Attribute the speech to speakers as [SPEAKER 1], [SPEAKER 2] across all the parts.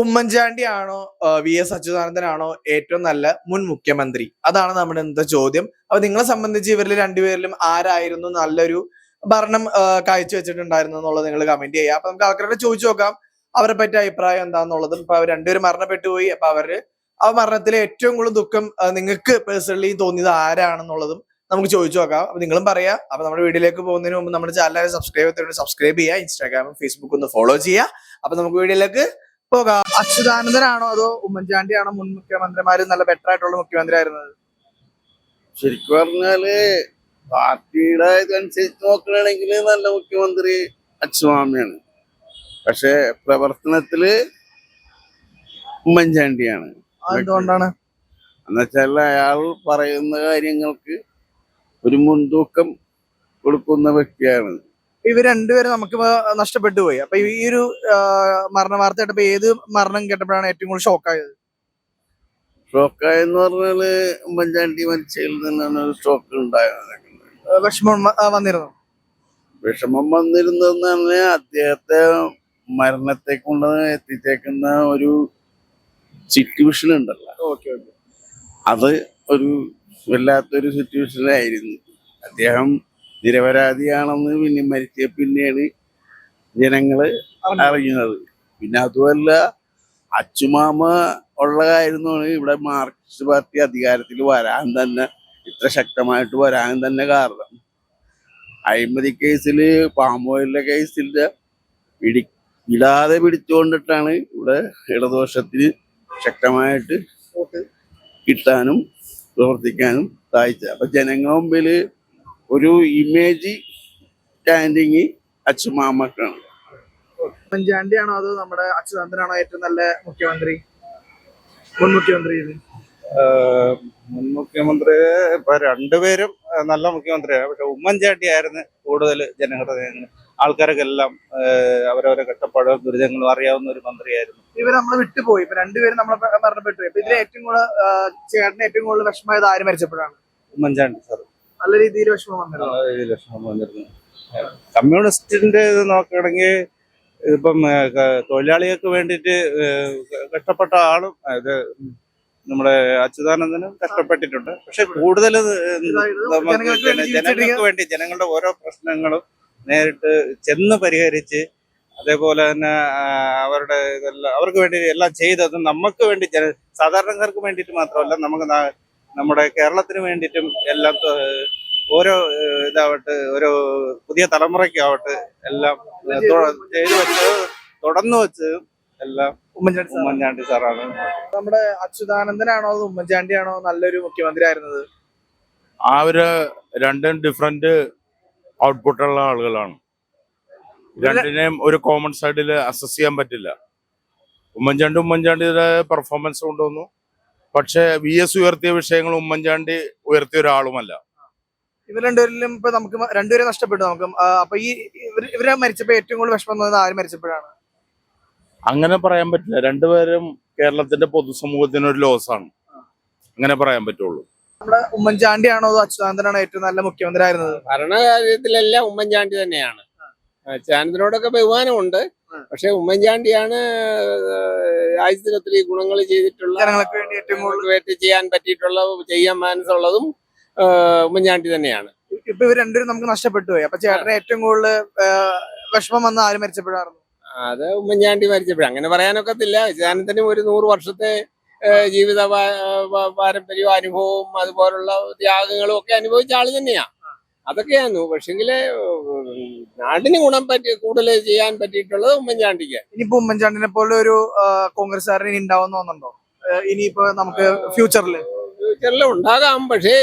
[SPEAKER 1] ഉമ്മൻചാണ്ടി ആണോ V S അച്യുതാനന്ദനാണോ ഏറ്റവും നല്ല മുൻ മുഖ്യമന്ത്രി? അതാണ് നമ്മുടെ ഇന്നത്തെ ചോദ്യം. അപ്പൊ നിങ്ങളെ സംബന്ധിച്ച് ഇവരിൽ രണ്ടുപേരിലും ആരായിരുന്നു നല്ലൊരു ഭരണം കാഴ്ചവെച്ചിട്ടുണ്ടായിരുന്നു എന്നുള്ളത് നിങ്ങൾ കമന്റ് ചെയ്യുക. അപ്പൊ നമുക്ക് ആൾക്കാരോട് ചോദിച്ചു നോക്കാം അവരെ പറ്റി അഭിപ്രായം എന്താന്നുള്ളതും. ഇപ്പൊ അവർ രണ്ടുപേരും മരണപ്പെട്ടു പോയി. അപ്പൊ അവർ ആ മരണത്തിലെ ഏറ്റവും കൂടുതൽ ദുഃഖം നിങ്ങൾക്ക് പേഴ്സണലി തോന്നിയത് ആരാണെന്നുള്ളതും നമുക്ക് ചോദിച്ചു നോക്കാം. അപ്പൊ നിങ്ങളും പറയാം. അപ്പൊ നമ്മുടെ വീഡിയോയിലേക്ക് പോകുന്നതിന് മുമ്പ് നമ്മുടെ ചാനൽ സബ്സ്ക്രൈബ് ചെയ്തിട്ട് സബ്സ്ക്രൈബ് ചെയ്യുക. ഇൻസ്റ്റാഗ്രാമും ഫേസ്ബുക്കും ഒന്ന് ഫോളോ ചെയ്യുക. അപ്പൊ നമുക്ക് വീഡിയോയിലേക്ക് പോകാം അച്യുതാനന്ദനാണോ അതോ ഉമ്മൻചാണ്ടിയാണോ മുൻ മുഖ്യമന്ത്രിമാര് നല്ല ബെറ്റർ ആയിട്ടുള്ള മുഖ്യമന്ത്രി ആയിരുന്നത്?
[SPEAKER 2] ശരിക്കും പറഞ്ഞാൽ പാർട്ടിയുടെ ഇതനുസരിച്ച് നോക്കുകയാണെങ്കിൽ നല്ല മുഖ്യമന്ത്രി അച്ചുമാമിയാണ് പക്ഷെ പ്രവർത്തനത്തിൽ ഉമ്മൻചാണ്ടിയാണ്.
[SPEAKER 1] എന്തുകൊണ്ടാണ്
[SPEAKER 2] എന്നുവെച്ചാൽ അയാൾ പറയുന്ന കാര്യങ്ങൾക്ക് ഒരു മുൻതൂക്കം കൊടുക്കുന്ന വ്യക്തിയാണ്.
[SPEAKER 1] ഇവർ രണ്ടുപേരും നമുക്ക് നഷ്ടപ്പെട്ടു പോയി. അപ്പൊ ഈ ഒരു മരണ വാർത്ത കേട്ടപ്പോ ഏത് മരണം കേട്ടപ്പോഴാണ് ഏറ്റവും കൂടുതൽ ഷോക്കായത്?
[SPEAKER 2] ഷോക്കായെന്ന് പറഞ്ഞാൽ ഉമ്മൻചാണ്ടി മരിച്ചതിൽ നിന്നാണ് ഒരു ഷോക്ക് ഉണ്ടായത്.
[SPEAKER 1] വിഷമം വന്നിരുന്നു?
[SPEAKER 2] വിഷമം വന്നിരുന്നതെന്നാണ് അദ്ദേഹത്തെ മരണത്തെ കൊണ്ട് എത്തിച്ചേക്കുന്ന ഒരു സിറ്റുവേഷൻ ഉണ്ടല്ലോ. അത് ഒരു വല്ലാത്തൊരു സിറ്റുവേഷനായിരുന്നു അദ്ദേഹം നിരപരാധിയാണെന്ന് പിന്നെ മരിച്ച പിന്നെയാണ് ജനങ്ങൾ അറിയുന്നത്. പിന്നെ അതുമല്ല അച്ചുമാമ ഉള്ളതായിരുന്നാണ് ഇവിടെ മാർക്സിസ്റ്റ് പാർട്ടി അധികാരത്തിൽ വരാൻ തന്നെ ഇത്ര ശക്തമായിട്ട് വരാൻ തന്നെ കാരണം. അഴിമതി കേസിൽ പാമ്പോയിലെ കേസിന്റെ പിടി ഇടാതെ പിടിച്ചുകൊണ്ടിട്ടാണ് ഇവിടെ ഇടദോഷത്തിന് ശക്തമായിട്ട് കിട്ടാനും പ്രവർത്തിക്കാനും സാധിച്ചത്. അപ്പൊ ജനങ്ങളുടെ മുമ്പിൽ ഒരു ഇമേജ് സ്റ്റാൻഡിങ് അച്ഛമാമക്കാണ്.
[SPEAKER 1] ഉമ്മൻചാണ്ടി ആണോ അതോ നമ്മുടെ അച്യുതാനന്ദനാണോ ഏറ്റവും നല്ല മുഖ്യമന്ത്രി? മുൻ മുഖ്യമന്ത്രി
[SPEAKER 3] മുൻ മുഖ്യമന്ത്രി ഇപ്പൊ രണ്ടുപേരും നല്ല മുഖ്യമന്ത്രിയാണ്. പക്ഷെ ഉമ്മൻചാണ്ടി ആയിരുന്നു കൂടുതൽ ജനങ്ങളുടെ ആൾക്കാർക്കെല്ലാം എല്ലാം അവരവരെ കഷ്ടപ്പാടും ദുരിതങ്ങളും അറിയാവുന്ന ഒരു മന്ത്രിയായിരുന്നു.
[SPEAKER 1] ഇവർ നമ്മൾ വിട്ടുപോയി. ഇപ്പൊ രണ്ടുപേരും നമ്മളെ മരണപ്പെട്ടു. പോയി ഇതിൽ ഏറ്റവും കൂടുതൽ ചേട്ടന് ഏറ്റവും കൂടുതൽ വിഷമമായത് ആര് മരിച്ചപ്പോഴാണ്?
[SPEAKER 3] ഉമ്മൻചാണ്ടി സാർ
[SPEAKER 1] നല്ല രീതിയിൽ വിഷമം വന്നിരുന്നു.
[SPEAKER 3] നല്ല രീതിയിൽ വിഷമം വന്നിരുന്നു. കമ്മ്യൂണിസ്റ്റിന്റെ ഇത് നോക്കുകയാണെങ്കിൽ ഇപ്പം തൊഴിലാളികൾക്ക് വേണ്ടിയിട്ട് കഷ്ടപ്പെട്ട ആളും ഇത് നമ്മുടെ അച്യുതാനന്ദനും കഷ്ടപ്പെട്ടിട്ടുണ്ട്. പക്ഷെ കൂടുതൽ
[SPEAKER 1] ജനങ്ങൾക്ക് വേണ്ടി
[SPEAKER 3] ജനങ്ങളുടെ ഓരോ പ്രശ്നങ്ങളും നേരിട്ട് ചെന്ന് പരിഹരിച്ച് അതേപോലെ തന്നെ അവരുടെ ഇതെല്ലാം അവർക്ക് വേണ്ടി എല്ലാം ചെയ്തത് നമുക്ക് വേണ്ടി ജന സാധാരണക്കാർക്ക് വേണ്ടിയിട്ട് മാത്രമല്ല നമുക്ക് നമ്മുടെ കേരളത്തിന് വേണ്ടിയിട്ടും എല്ലാം ഓരോ ഇതാവട്ടെ ഓരോ പുതിയ തലമുറയ്ക്കാവട്ടെ എല്ലാം ചെയ്തു വെച്ച് തുടർന്നു വെച്ച് എല്ലാം
[SPEAKER 1] ഉമ്മൻചാണ്ടി
[SPEAKER 3] ഉമ്മൻചാണ്ടി സാറാണ്.
[SPEAKER 1] നമ്മുടെ അച്യുതാനന്ദനാണോ അതോ ഉമ്മൻചാണ്ടി ആണോ നല്ലൊരു മുഖ്യമന്ത്രി ആയിരുന്നത്
[SPEAKER 4] ആ ഒരു രണ്ടും ഡിഫറെന്റ് ഔട്ട്പുട്ടുള്ള ആളുകളാണ്. രണ്ടിനെയും ഒരു കോമൺ സൈഡിൽ അസസ് ചെയ്യാൻ പറ്റില്ല. ഉമ്മൻചാണ്ടി ഉമ്മൻചാണ്ടിയുടെ പെർഫോമൻസ് കൊണ്ടുവന്നു. പക്ഷെ വി എസ് ഉയർത്തിയ വിഷയങ്ങൾ ഉമ്മൻചാണ്ടി ഉയർത്തിയ ഒരാളുമല്ല.
[SPEAKER 1] ഇവർ രണ്ടുപേരിലും ഇപ്പൊ നമുക്ക് രണ്ടുപേരെ നഷ്ടപ്പെട്ടു. നമുക്ക് അപ്പൊ ഈ ഇവർ ഇവരെ മരിച്ചപ്പോ ഏറ്റവും കൂടുതൽ വിഷമം തോന്നുന്നത് ആര് മരിച്ചപ്പോഴാണ്?
[SPEAKER 4] അങ്ങനെ പറയാൻ പറ്റില്ല. രണ്ടുപേരും കേരളത്തിന്റെ പൊതുസമൂഹത്തിന് ഒരു ലോസാണ് അങ്ങനെ പറയാൻ പറ്റുള്ളൂ.
[SPEAKER 1] നമ്മുടെ ഉമ്മൻചാണ്ടിയാണോ അതോ അച്യുതാനന്ദനാണോ ഏറ്റവും നല്ല മുഖ്യമന്ത്രി ആയിരുന്നത്
[SPEAKER 5] ഭരണകാര്യത്തിലെല്ലാം ഉമ്മൻചാണ്ടി തന്നെയാണ്. അച്യുതാനന്ദനോടൊക്കെ ബഹുമാനമുണ്ട്. പക്ഷെ ഉമ്മൻചാണ്ടിയാണ് രാജ്യത്തിന് ഒത്തിരി ഗുണങ്ങൾ ചെയ്തിട്ടുള്ള
[SPEAKER 1] ജനങ്ങൾക്ക് വേണ്ടി ഏറ്റവും കൂടുതൽ
[SPEAKER 5] ചെയ്യാൻ പറ്റിയിട്ടുള്ള ചെയ്യാൻ മനസ്സുള്ളതും ഉമ്മൻചാണ്ടി തന്നെയാണ്.
[SPEAKER 1] ഇപ്പൊ ഇവർ രണ്ടുപേരും നമുക്ക് നഷ്ടപ്പെട്ടു പോയി. അപ്പൊ ചേട്ടനെ ഏറ്റവും കൂടുതൽ വിഷമം വന്ന ആര് മരിച്ചപ്പോഴായിരുന്നു?
[SPEAKER 5] അത് ഉമ്മൻചാണ്ടി മരിച്ചപ്പോഴും. അങ്ങനെ പറയാനൊക്കത്തില്ല. ചാനന്ദിനും ഒരു നൂറ് വർഷത്തെ ജീവിത പാരമ്പര്യവും അനുഭവവും അതുപോലുള്ള ത്യാഗങ്ങളും ഒക്കെ അനുഭവിച്ച ആൾ തന്നെയാ. അതൊക്കെയായിരുന്നു. പക്ഷെങ്കിൽ നാടിന് ഗുണം പറ്റി കൂടുതൽ ചെയ്യാൻ പറ്റിയിട്ടുള്ളത് ഉമ്മൻചാണ്ടിക്ക്.
[SPEAKER 1] ഇനിയിപ്പോ ഉമ്മൻചാണ്ടിനെ പോലെ ഒരു കോൺഗ്രസ്സുകാരൻ ഇനി ഉണ്ടാവും തോന്നുന്നുണ്ടോ? ഇനിയിപ്പോ നമുക്ക് ഫ്യൂച്ചറിൽ
[SPEAKER 5] ഫ്യൂച്ചറിൽ ഉണ്ടാകാം. പക്ഷേ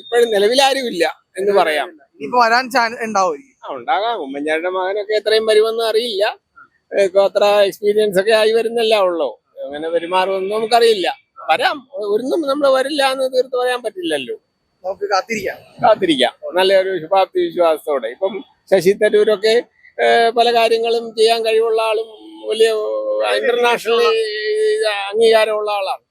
[SPEAKER 5] ഇപ്പോഴും നിലവിലാരും ഇല്ല എന്ന് പറയാം.
[SPEAKER 1] ഇനിയിപ്പോ വരാൻ ചാൻസ് ഉണ്ടാവും
[SPEAKER 5] ഉണ്ടാകാം. ഉമ്മൻചാണ്ടിയുടെ മകനൊക്കെ എത്രയും വരുമെന്ന് അറിയില്ല. ഇപ്പൊ അത്ര എക്സ്പീരിയൻസ് ഒക്കെ ആയി വരുന്നല്ല ഉള്ളൂ. അങ്ങനെ പെരുമാറുമെന്ന് നമുക്കറിയില്ല. വരാം. ഒന്നും നമ്മൾ വരില്ല എന്ന് തീർത്ത് പറയാൻ പറ്റില്ലല്ലോ.
[SPEAKER 1] നമുക്ക് കാത്തിരിക്കാം.
[SPEAKER 5] കാത്തിരിക്കാം. നല്ലൊരു ശുഭാപ്തി വിശ്വാസത്തോടെ. ഇപ്പം ശശി തരൂരൊക്കെ പല കാര്യങ്ങളും ചെയ്യാൻ കഴിവുള്ള ആളും വലിയ ഇന്റർനാഷണൽ അംഗീകാരമുള്ള ആളാണ്.